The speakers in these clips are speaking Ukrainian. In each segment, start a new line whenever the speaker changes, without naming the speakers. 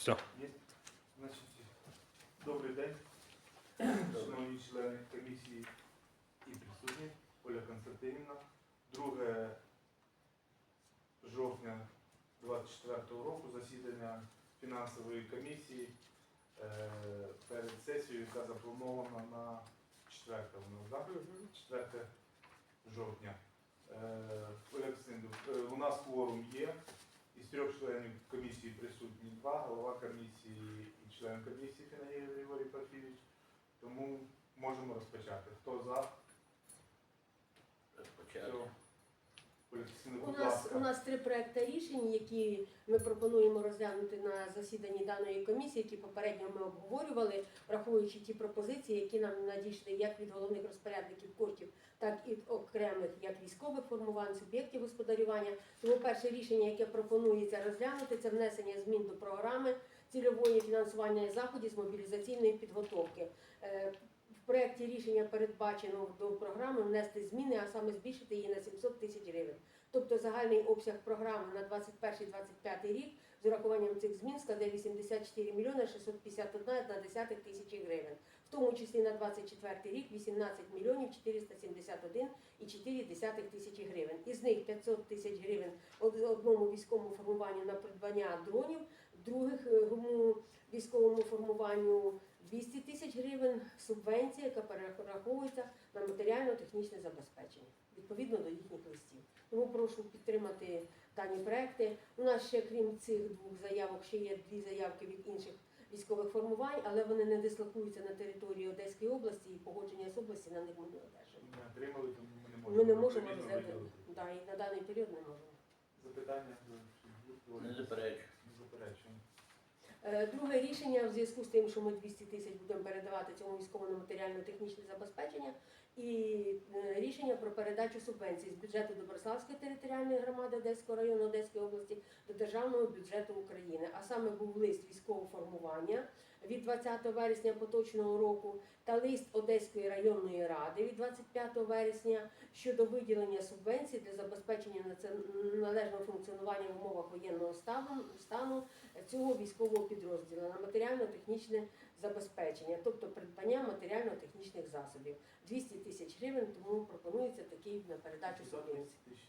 Все.
Є? Значить, добрий день, шановні члени комісії і присутні, Оля Константинівна. 2 жовтня 24 року засідання фінансової комісії е, перед сесією, яка запланована на 4 воно, так? 4 жовтня. Е, Оля е, у нас кворум є. Трьох членів комісії присутні два, голова комісії і член комісії Фінагір Григорій Парфійович. Тому можемо розпочати. Хто за?
Розпочати.
Все.
У нас, у нас три проекти рішень, які ми пропонуємо розглянути на засіданні даної комісії, які попередньо ми обговорювали, враховуючи ті пропозиції, які нам надійшли як від головних розпорядників коштів, так і від окремих як військових формувань, суб'єктів господарювання. Тому перше рішення, яке пропонується розглянути, це внесення змін до програми цільової фінансування заходів з мобілізаційної підготовки. Проєкті рішення передбачено до програми внести зміни, а саме збільшити її на 700 тисяч гривень. Тобто загальний обсяг програми на 21-25 рік з урахуванням цих змін складе 84 мільйони 651,1 тисячі гривень. В тому числі на 24 рік 18 мільйонів 471,4 тисячі гривень. Із них 500 тисяч гривень од- одному військовому формуванню на придбання дронів, других е, військовому формуванню 200 тисяч гривень субвенція, яка перераховується на матеріально-технічне забезпечення відповідно до їхніх листів. Тому прошу підтримати дані проекти. У нас ще крім цих двох заявок ще є дві заявки від інших військових формувань, але вони не дислокуються на території Одеської області і погодження з області на них ми не одержимо.
Не отримали, тому ми не можемо.
Ми не можемо розглядати. Да, і на даний період не можемо.
Запитання?
Не
заперечуємо.
Е, Друге рішення в зв'язку з тим, що ми 200 тисяч будемо передавати цьому військовому матеріально-технічне забезпечення, і е, рішення про передачу субвенцій з бюджету Доброславської територіальної громади Одеського району Одеської області до державного бюджету України. А саме був лист військового формування від 20 вересня поточного року та лист Одеської районної ради від 25 вересня щодо виділення субвенцій для забезпечення належного функціонування в умовах воєнного стану цього військового підрозділу на матеріально-технічне забезпечення, тобто придбання матеріально-технічних засобів. 200 тисяч гривень, тому пропонується такий на передачу
500
субвенцій.
тисяч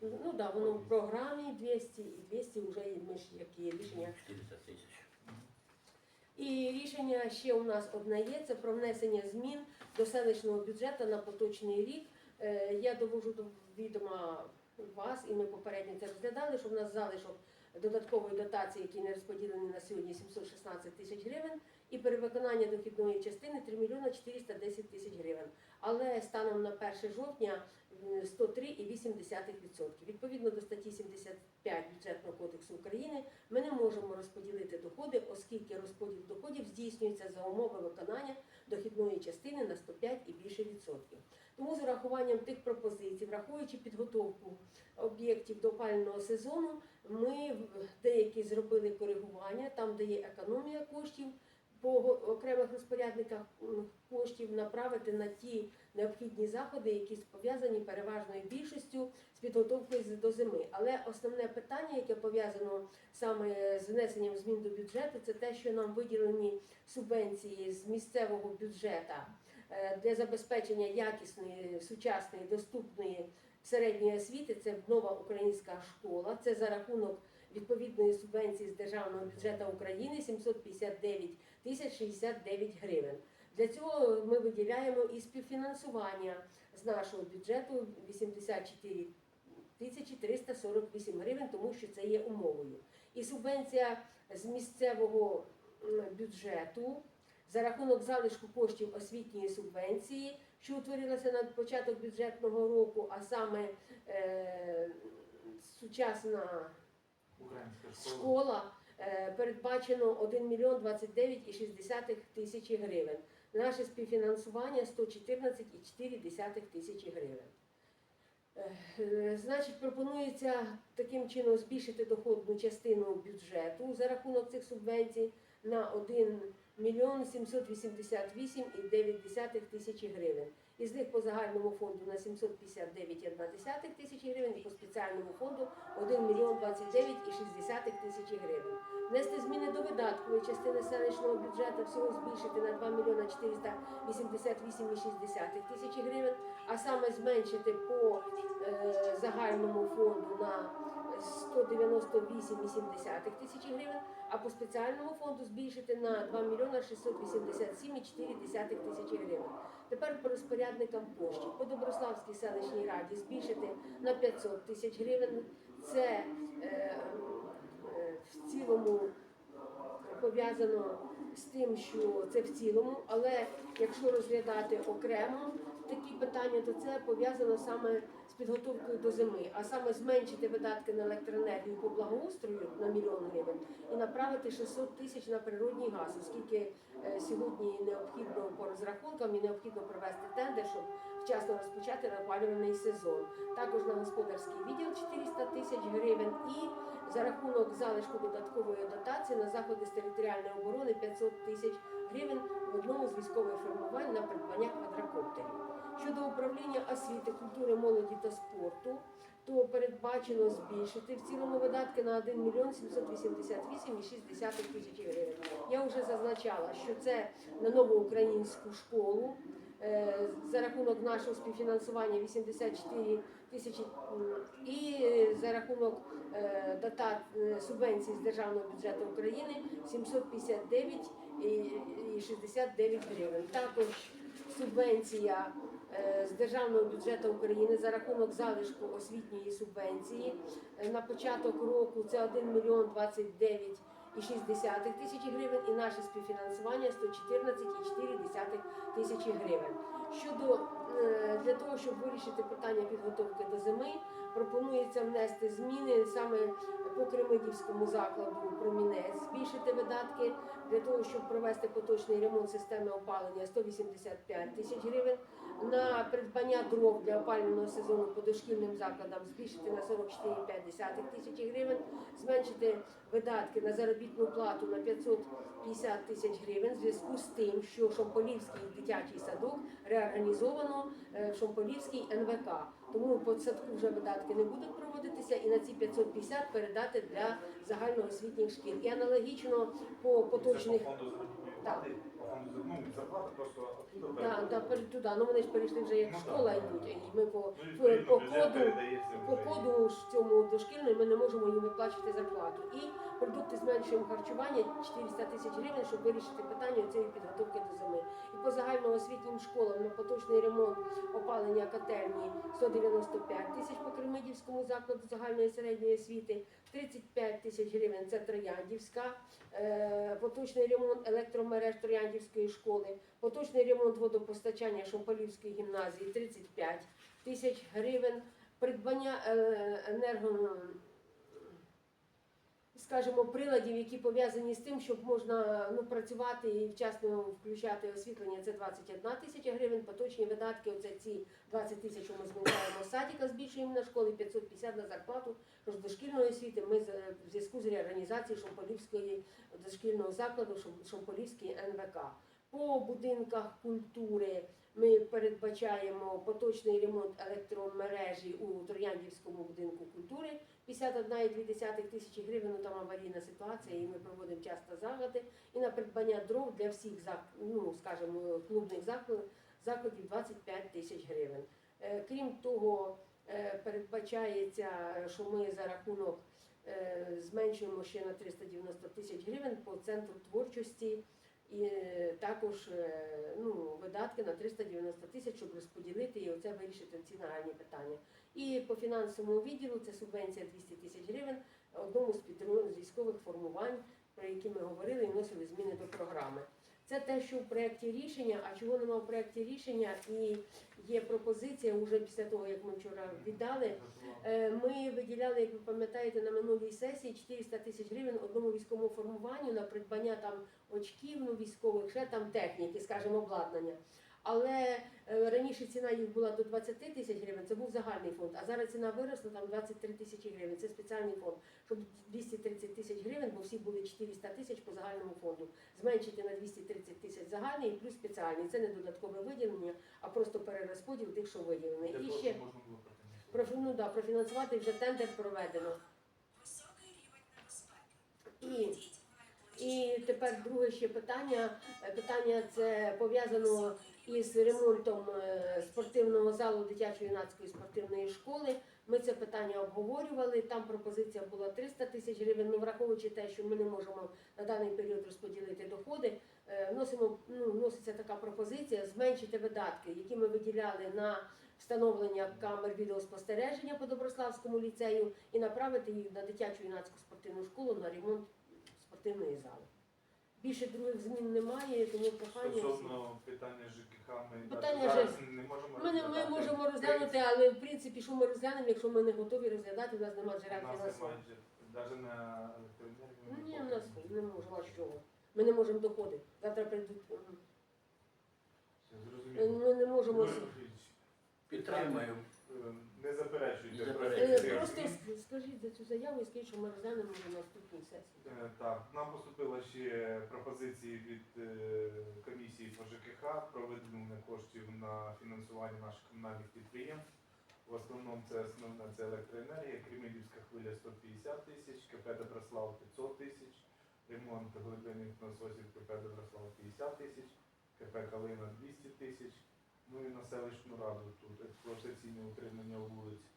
гривень.
Ну так, да, воно в програмі 200 і 200 вже ми ж як є рішення
400 тисяч.
І рішення ще у нас одне є, це про внесення змін до селищного бюджету на поточний рік. Е, Я довожу до відома вас, і ми попередньо це розглядали, що в нас залишок додаткової дотації, які не розподілені на сьогодні 716 тисяч гривень, і перевиконання дохідної частини 3 мільйона 410 тисяч гривень. Але станом на 1 жовтня 103,8%. Відповідно до статті 75 Бюджетного кодексу України ми не можемо розподілити доходи, оскільки розподіл доходів здійснюється за умови виконання дохідної частини на 105 і більше відсотків. Тому з урахуванням тих пропозицій, враховуючи підготовку об'єктів до опалювального сезону, ми деякі зробили коригування там, де є економія коштів. По окремих розпорядниках коштів направити на ті необхідні заходи, які пов'язані переважною більшістю з підготовкою до зими. Але основне питання, яке пов'язано саме з внесенням змін до бюджету, це те, що нам виділені субвенції з місцевого бюджету е, для забезпечення якісної, сучасної, доступної середньої освіти. Це нова українська школа. Це за рахунок відповідної субвенції з державного бюджету України 759 тисяч 69 гривень. Для цього ми виділяємо і співфінансування з нашого бюджету 84 тисячі 348 гривень, тому що це є умовою. І субвенція з місцевого бюджету за рахунок залишку коштів освітньої субвенції, що утворилася на початок бюджетного року, а саме е, сучасна
Школа.
школа е, передбачено 1 мільйон 29,6 тисячі гривень. Наше співфінансування 114,4 тисячі гривень. Е, Значить, пропонується таким чином збільшити доходну частину бюджету за рахунок цих субвенцій на 1 мільйон 788,9 тисячі гривень. Із них по загальному фонду на 759,1 тисячі гривень по спеціальному фонду 1 мільйон 29,6 тисячі гривень. Внести зміни до видаткової частини селищного бюджету всього збільшити на 2 мільйона 488,6 тисячі гривень, а саме зменшити по е, загальному фонду на 198,7 тисячі гривень, а по спеціальному фонду збільшити на 2 мільйона 687,4 тисячі гривень. Тепер по розпорядникам коштів. По Доброславській селищній раді збільшити на 500 тисяч гривень. Це е, е, в цілому пов'язано з тим, що це в цілому, але якщо розглядати окремо такі питання, то це пов'язано саме з підготовкою до зими, а саме зменшити видатки на електроенергію по благоустрою на мільйон гривень і направити 600 тисяч на природній газ, оскільки е, сьогодні необхідно по розрахункам і необхідно провести тендер, щоб вчасно розпочати опалювальний сезон. Також на господарський відділ 400 тисяч гривень і за рахунок залишку додаткової дотації на заходи з територіальної оборони 500 тисяч гривень в одному з військових формувань на придбання квадрокоптерів. Щодо управління освіти, культури, молоді та спорту, то передбачено збільшити в цілому видатки на 1 мільйон 788,6 тисячі гривень. Я вже зазначала, що це на нову українську школу. Е, За рахунок нашого співфінансування 84 тисячі і е, за рахунок е, дата субвенцій з державного бюджету України 759 і- і 69 гривень. Також субвенція з державного бюджету України за рахунок залишку освітньої субвенції Е, на початок року це 1 мільйон 29 і 60 тисячі гривень, і наше співфінансування 114,4 тисячі гривень. Щодо е, для того, щоб вирішити питання підготовки до зими, пропонується внести зміни саме по Кремидівському закладу промінець, збільшити видатки для того, щоб провести поточний ремонт системи опалення 185 тисяч гривень. На придбання дров для опалювального сезону по дошкільним закладам збільшити на 44,5 тисячі гривень, зменшити видатки на заробітну плату на 550 тисяч гривень в зв'язку з тим, що Шомполівський дитячий садок реорганізовано е, в Шомполівський НВК. Тому по садку вже видатки не будуть проводитися і на ці 550 передати для загальноосвітніх шкіл. І аналогічно по поточних
Це по фонду заробітної
Так.
плати, по фонду за- ну, зарплата просто
Да, да, пере- туди. Ну вони ж перейшли вже як
Ну,
школа йдуть, і ми по,
Ну,
по, по коду по коду ж цьому дошкільному ми не можемо їм виплачувати зарплату. І продукти зменшуємо харчування 400 тисяч гривень, щоб вирішити питання цієї підготовки до зими. І по загальноосвітнім школам на поточний ремонт опалення котельні 195 тисяч по Кремидівському закладу загальної середньої освіти, 35 тисяч гривень це Трояндівська, е, поточний ремонт електромереж Трояндівської школи, поточний ремонт водопостачання Шомполівської гімназії 35 тисяч гривень, придбання е, енерго, скажімо, приладів, які пов'язані з тим, щоб можна ну, працювати і вчасно включати освітлення, це 21 тисяча гривень, поточні видатки, оце ці 20 тисяч, ми зменшаємо садика, збільшуємо на школі, 550 на зарплату, тож дошкільної освіти ми в зв'язку з реорганізацією Шомполівської дошкільного закладу, Шом- Шомполівський НВК. По будинках культури ми передбачаємо поточний ремонт електромережі у Трояндівському будинку культури 51,2 тисячі гривень. Ну, там аварійна ситуація, і ми проводимо часто заходи. І на придбання дров для всіх ну, скажімо, клубних закладів, закладів 25 тисяч гривень. Е, Крім того, е, передбачається, що ми за рахунок е, зменшуємо ще на 390 тисяч гривень по центру творчості. І е, також е, ну, видатки на 390 тисяч, щоб розподілити і оце вирішити ці нагальні питання. І по фінансовому відділу це субвенція 200 тисяч гривень одному з з військових формувань, про які ми говорили і вносили зміни до програми. Це те, що в проєкті рішення, а чого немає в проєкті рішення, і є пропозиція вже після того, як ми вчора віддали. Е, Ми виділяли, як ви пам'ятаєте, на минулій сесії 400 тисяч гривень одному військовому формуванню на придбання там очків, ну військових, ще там техніки, скажімо, обладнання. Але е, раніше ціна їх була до 20 тисяч гривень, це був загальний фонд, а зараз ціна виросла там 23 тисячі гривень. Це спеціальний фонд, щоб 230 тисяч гривень, бо всі були 400 тисяч по загальному фонду. Зменшити на 230 тисяч загальний і плюс спеціальний. Це не додаткове виділення, а просто перерозподіл тих, що виділені. І ще
можна було
ну, да, профінансувати вже тендер проведено. І, і тепер друге ще питання. Питання це пов'язано із ремонтом е, спортивного залу дитячо-юнацької спортивної школи. Ми це питання обговорювали. Там пропозиція була 300 тисяч гривень. Ну, враховуючи те, що ми не можемо на даний період розподілити доходи, е, вносимо, ну, вноситься така пропозиція зменшити видатки, які ми виділяли на встановлення камер відеоспостереження по Доброславському ліцею і направити їх на дитячу юнацьку спортивну школу на ремонт спортивної зали. Більше других змін немає, тому прохання.
Стосовно питання ЖКХ, ми
Питання
зараз
Ж-
не можемо
Ми, не- ми
розглядати.
можемо розглянути, але в принципі, що ми розглянемо, якщо ми не готові розглядати, у нас немає
У
джерел
нас
фінансування.
немає навіть на електроенергію.
Ну ні, у нас не можемо, а що? Ми не можемо доходити. Завтра прийдуть. м,
Все, Зрозуміло.
Ми не можемо.
Е, Не заперечуйте.
Не
проти
заперечую.
Е, Просто ск- скажіть за цю заяву і скажіть, що ми розглянемо вже на наступній сесії.
Е, Так, нам поступили ще пропозиції від е, комісії по ЖКХ про виділення коштів на фінансування наших комунальних підприємств. В основному це основне це електроенергія, Кремлівська хвиля 150 тисяч, КП Доброслав 500 тисяч, ремонт глибинних насосів КП Доброслав 50 тисяч, КП Калина 200 тисяч. Ну і на селищну раду тут експлуатаційне утримання вулиць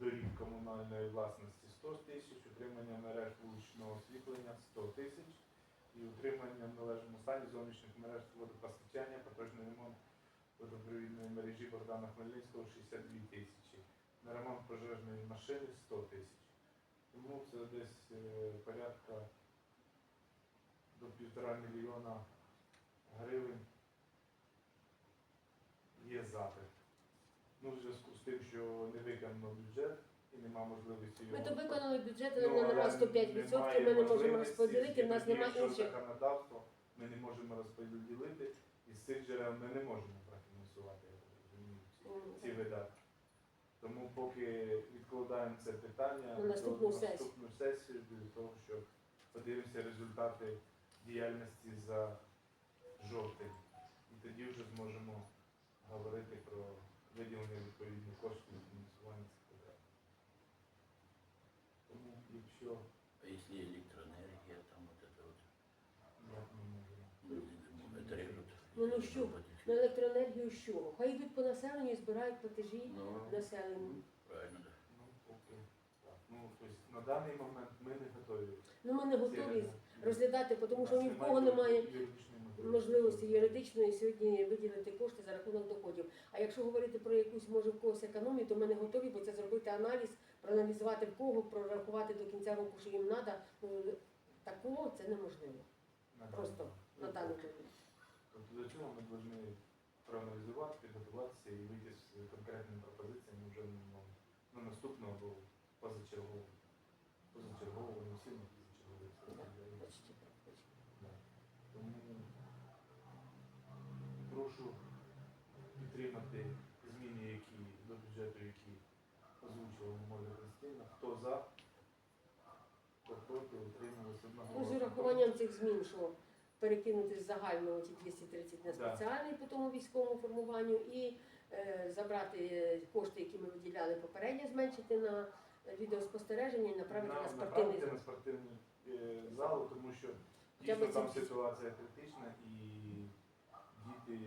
доріг комунальної власності 100 тисяч, утримання мереж вуличного освітлення 100 тисяч і утримання в належному стані зовнішніх мереж водопостачання, поточний ремонт водопровідної мережі Богдана Хмельницького 62 тисячі. На ремонт пожежної машини 100 тисяч. Тому це десь е, порядка до півтора мільйона гривень є запит. Ну, в зв'язку з тим, що не виконано бюджет і нема можливості
Ми то виконали бюджет, але
але
нема 105%, ми не можемо розподілити, в нас немає інших.
законодавства, ми не можемо розподілити, і з цих джерел ми не можемо профінансувати ці- ці видатки. Тому поки відкладаємо це питання
На наступну
до
сесію.
наступну сесію для того, щоб подивимося результати діяльності за жовтень. І тоді вже зможемо говорити про виділення відповідних коштів на фінансування цих видатків. Тому якщо
А якщо електроенергія, там вот это вот,
як ми можемо.
ну, это режут.
Ну, ну, що? На електроенергію що? Хай йдуть по населенню і збирають платежі
Ну,
населенню.
правильно, да.
Ну, поки так. Ну, тобто на даний момент ми не готові.
Ну ми не готові розглядати, тому що ні в кого немає
юридичної
можливості юридичної сьогодні виділити кошти за рахунок доходів. А якщо говорити про якусь може в когось економію, то ми не готові, бо це зробити аналіз, проаналізувати в кого, прорахувати до кінця року, що їм треба. Ну, такого це неможливо. Просто на даний момент.
Тобто до цього ми повинні проаналізувати, підготуватися і вийти з конкретними пропозиціями вже ну, на наступного або позачергового. Позачергового, сильно позачергового.
Почти так, почти.
Да. Тому прошу підтримати зміни, які до бюджету, які озвучувала Моля Христина. Хто за, хто проти, утрималися
Ну, з урахуванням цих змін, що перекинути з загального ті 230 на спеціальний по тому військовому формуванню і е, забрати е, кошти, які ми виділяли попередньо, зменшити на відеоспостереження і направити на, спортивний
направити на спортивну е, залу, тому що дійсно там
ці-
ситуація критична і діти,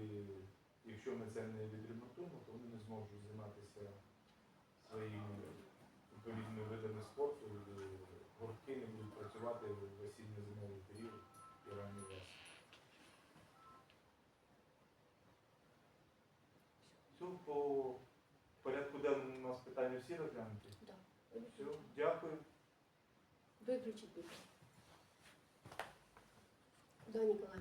якщо ми це не відремонтуємо, то вони не зможуть займатися своїми відповідними видами спорту, гуртки не будуть працювати в осінньо-зимовий період і ранній весні. Все, по порядку денному у нас питання всі розглянуті.
Да.
Все, дякую.
Виключіть. будь. Да, Ніколай.